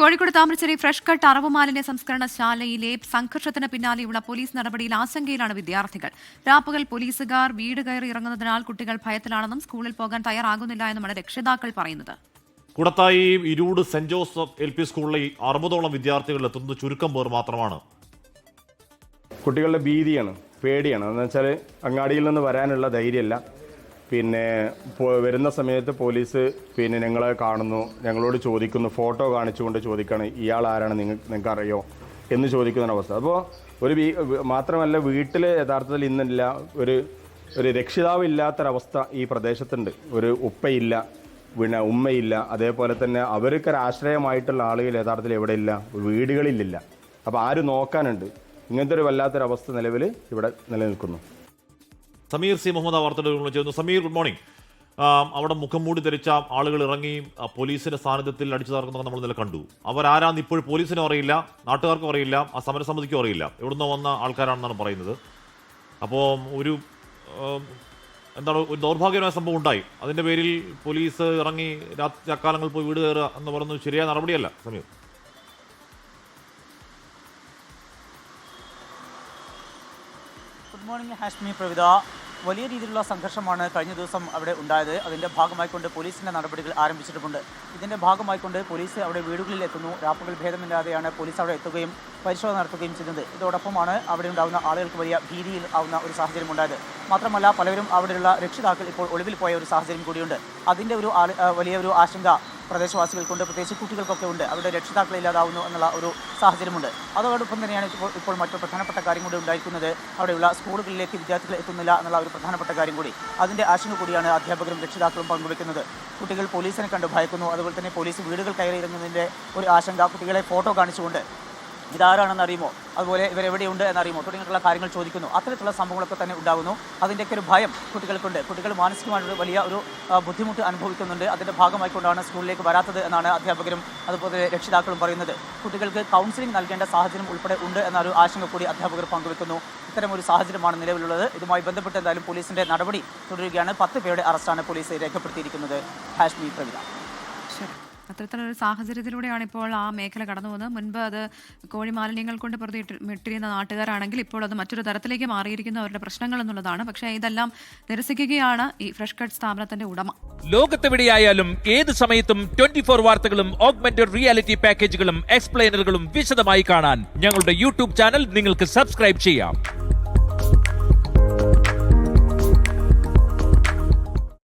Kozhikode Thamarassery fresh cut അറവുമാലിന്യ സംസ്കരണ സംസ്കരണശാലയിലെ സംഘർഷത്തിന് പിന്നാലെയുള്ള പോലീസ് നടപടിയിൽ ആശങ്കയിലാണ് വിദ്യാർത്ഥികൾ. രാപ്പകൽ പോലീസുകാർ വീട് കയറി ഇറങ്ങുന്നതിനാൽ കുട്ടികൾ ഭയത്തിലാണെന്നും സ്കൂളിൽ പോകാൻ തയ്യാറാകുന്നില്ല എന്നുമാണ് രക്ഷിതാക്കൾ പറയുന്നത്. Koodathai Iroode saint Joseph L P സ്കൂളിലെ അറുപതോളം വിദ്യാർത്ഥികൾ എത്തുന്നത് ചുരുക്കം പേർ മാത്രമാണ്. കുട്ടികളുടെ ഭീതിയാണ് പേടിയാണ്. എന്ന് വെച്ചാൽ അങ്ങാടിയിൽ നിന്ന് വരാനുള്ള ധൈര്യമല്ല. പിന്നെ വരുന്ന സമയത്ത് പോലീസ് പിന്നെ ഞങ്ങളെ കാണുന്നു. ഞങ്ങളോട് ചോദിക്കുന്നു ഫോട്ടോ കാണിച്ചുകൊണ്ട് ചോദിക്കുകയാണ് ഇയാൾ ആരാണ്? നിങ്ങൾ നിങ്ങൾക്ക് അറിയോ എന്ന് ചോദിക്കുന്ന അവസ്ഥ. അപ്പോൾ ഒരു മാത്രമല്ല വീട്ടിൽ യഥാർത്ഥത്തിൽ ഇന്നില്ല ഒരു ഒരു രക്ഷിതാവ് ഇല്ലാത്തൊരവസ്ഥ ഈ പ്രദേശത്തുണ്ട്. ഒരു ഉപ്പയില്ല പിന്നെ ഉമ്മയില്ല അതേപോലെ തന്നെ അവർക്കൊരു ആശ്രയമായിട്ടുള്ള ആളുകൾ യഥാർത്ഥത്തിൽ എവിടെ ഇല്ല വീടുകളിലില്ല. അപ്പോൾ ആര് നോക്കാനുണ്ട്? ഇങ്ങനത്തെ ഒരു വല്ലാത്തൊരവസ്ഥ നിലവിൽ ഇവിടെ നിലനിൽക്കുന്നു. സമീർ സി മുഹമ്മദ് ആ വാർത്തയുടെ ചെയ്യുന്നു സമീർ ഗുഡ് മോർണിംഗ് അവിടെ മുഖം മൂടി ധരിച്ച ആളുകൾ ഇറങ്ങി പോലീസിന്റെ സാന്നിധ്യത്തിൽ അടിച്ചു തകർക്കുന്നൊക്കെ നമ്മൾ ഇന്നലെ കണ്ടു. അവരാരാന്ന് ഇപ്പോൾ പോലീസിനും അറിയില്ല നാട്ടുകാർക്കും അറിയില്ല ആ സമരസമിതിക്കും അറിയില്ല. എവിടുന്നോ വന്ന ആൾക്കാരാണെന്നാണ് പറയുന്നത്. അപ്പോൾ ഒരു എന്താണ് ഒരു ദൗർഭാഗ്യമായ സംഭവം ഉണ്ടായി. അതിന്റെ പേരിൽ പോലീസ് ഇറങ്ങി രാത്രി അക്കാലങ്ങൾ പോയി വീട് കയറുക എന്ന് പറയുന്നത് ശരിയായ നടപടിയല്ല. Sameer. Good morning Hashmi Pravitha. വലിയ രീതിയിലുള്ള സംഘർഷമാണ് കഴിഞ്ഞ ദിവസം അവിടെ ഉണ്ടായത്. അതിന്റെ ഭാഗമായിക്കൊണ്ട് പോലീസിന്റെ നടപടികൾ ആരംഭിച്ചിട്ടുമുണ്ട്. ഇതിന്റെ ഭാഗമായിക്കൊണ്ട് പോലീസ് അവിടെ വീടുകളിൽ എത്തുന്നു. രാപ്പകൽ ഭേദമില്ലാതെയാണ് പോലീസ് അവിടെ എത്തുകയും പരിശോധന നടത്തുകയും ചെയ്യുന്നത്. ഇതോടൊപ്പമാണ് അവിടെ ഉണ്ടാകുന്ന ആളുകൾക്ക് വലിയ ഭീതിയിൽ ആവുന്ന ഒരു സാഹചര്യം ഉണ്ടായത്. മാത്രമല്ല പലരും അവിടെയുള്ള രക്ഷിതാക്കൾ ഇപ്പോൾ ഒളിവിൽ പോയ ഒരു സാഹചര്യം കൂടിയുണ്ട്. അതിന്റെ ഒരു വലിയ ഒരു ആശങ്ക പ്രദേശവാസികൾക്കുണ്ട് പ്രത്യേകിച്ച് കുട്ടികൾക്കൊക്കെ ഉണ്ട്. അവരുടെ രക്ഷിതാക്കൾ ഇല്ലാതാവുന്നു എന്നുള്ള ഒരു സാഹചര്യമുണ്ട്. അതോടൊപ്പം തന്നെയാണ് ഇപ്പോൾ ഇപ്പോൾ മറ്റൊരു പ്രധാനപ്പെട്ട കാര്യം കൂടി ഉണ്ടായിരിക്കുന്നത് അവിടെയുള്ള സ്കൂളുകളിലേക്ക് വിദ്യാർത്ഥികൾ എത്തുന്നില്ല എന്നുള്ള ഒരു പ്രധാനപ്പെട്ട കാര്യം കൂടി. അതിന്റെ ആശങ്ക കൂടിയാണ് അധ്യാപകരും രക്ഷിതാക്കളും പങ്കുവെക്കുന്നത്. കുട്ടികൾ പോലീസിനെ കണ്ട് ഭയക്കുന്നു. അതുപോലെ തന്നെ പോലീസ് വീടുകൾ കയറി ഇറങ്ങുന്നതിന്റെ ഒരു ആശങ്ക കുട്ടികളെ ഫോട്ടോ കാണിച്ചുകൊണ്ട് ഇതാരാണെന്ന് അറിയുമോ അതുപോലെ ഇവരെവിടെയുണ്ട് എന്നറിയുമോ? തുടങ്ങിയിട്ടുള്ള കാര്യങ്ങൾ ചോദിക്കുന്നു. അത്തരത്തിലുള്ള സംഭവങ്ങളൊക്കെ തന്നെ ഉണ്ടാകുന്നു. അതിന്റെയൊക്കെ ഒരു ഭയം കുട്ടികൾക്കുണ്ട്. കുട്ടികൾ മാനസികമായിട്ട് വലിയ ഒരു ബുദ്ധിമുട്ട് അനുഭവിക്കുന്നുണ്ട്. അതിന്റെ ഭാഗമായിക്കൊണ്ടാണ് സ്കൂളിലേക്ക് വരാത്തത് എന്നാണ് അധ്യാപകരും അതുപോലെ രക്ഷിതാക്കളും പറയുന്നത്. കുട്ടികൾക്ക് കൗൺസിലിംഗ് നൽകേണ്ട സാഹചര്യം ഉൾപ്പെടെ ഉണ്ട് എന്നൊരു ആശങ്ക കൂടി അധ്യാപകർ പങ്കുവെക്കുന്നു. ഇത്തരമൊരു സാഹചര്യമാണ് നിലവിലുള്ളത്. ഇതുമായി ബന്ധപ്പെട്ട് എന്തായാലും പോലീസിന്റെ നടപടി തുടരുകയാണ്. പത്ത് പേരുടെ അറസ്റ്റാണ് പോലീസ് രേഖപ്പെടുത്തിയിരിക്കുന്നത്. ഹാഷ്മി പ്രവിത ശരി. അത്തരത്തിലൊരു സാഹചര്യത്തിലൂടെയാണ് ഇപ്പോൾ ആ മേഖല കടന്നു പോകുന്നത്. മുൻപ് അത് കോഴി മാലിന്യങ്ങൾ കൊണ്ട് പ്രതി ഇട്ടിരുന്ന നാട്ടുകാരാണെങ്കിൽ ഇപ്പോൾ അത് മറ്റൊരു തരത്തിലേക്ക് മാറിയിരിക്കുന്ന അവരുടെ പ്രശ്നങ്ങൾ എന്നുള്ളതാണ്. പക്ഷേ ഇതെല്ലാം നിരസിക്കുകയാണ് ഈ ഫ്രഷ് കട്ട് സ്ഥാപനത്തിന്റെ ഉടമ. ലോകത്തെവിടെയായാലും ഏത് സമയത്തും ട്വന്റി ഫോർ വാർത്തകളും ഓഗ്മെന്റഡ് റിയാലിറ്റി പാക്കേജുകളും എക്സ്പ്ലെയിനറുകളും വിശദമായി കാണാൻ ഞങ്ങളുടെ യൂട്യൂബ് ചാനൽ നിങ്ങൾക്ക് സബ്സ്ക്രൈബ് ചെയ്യാം.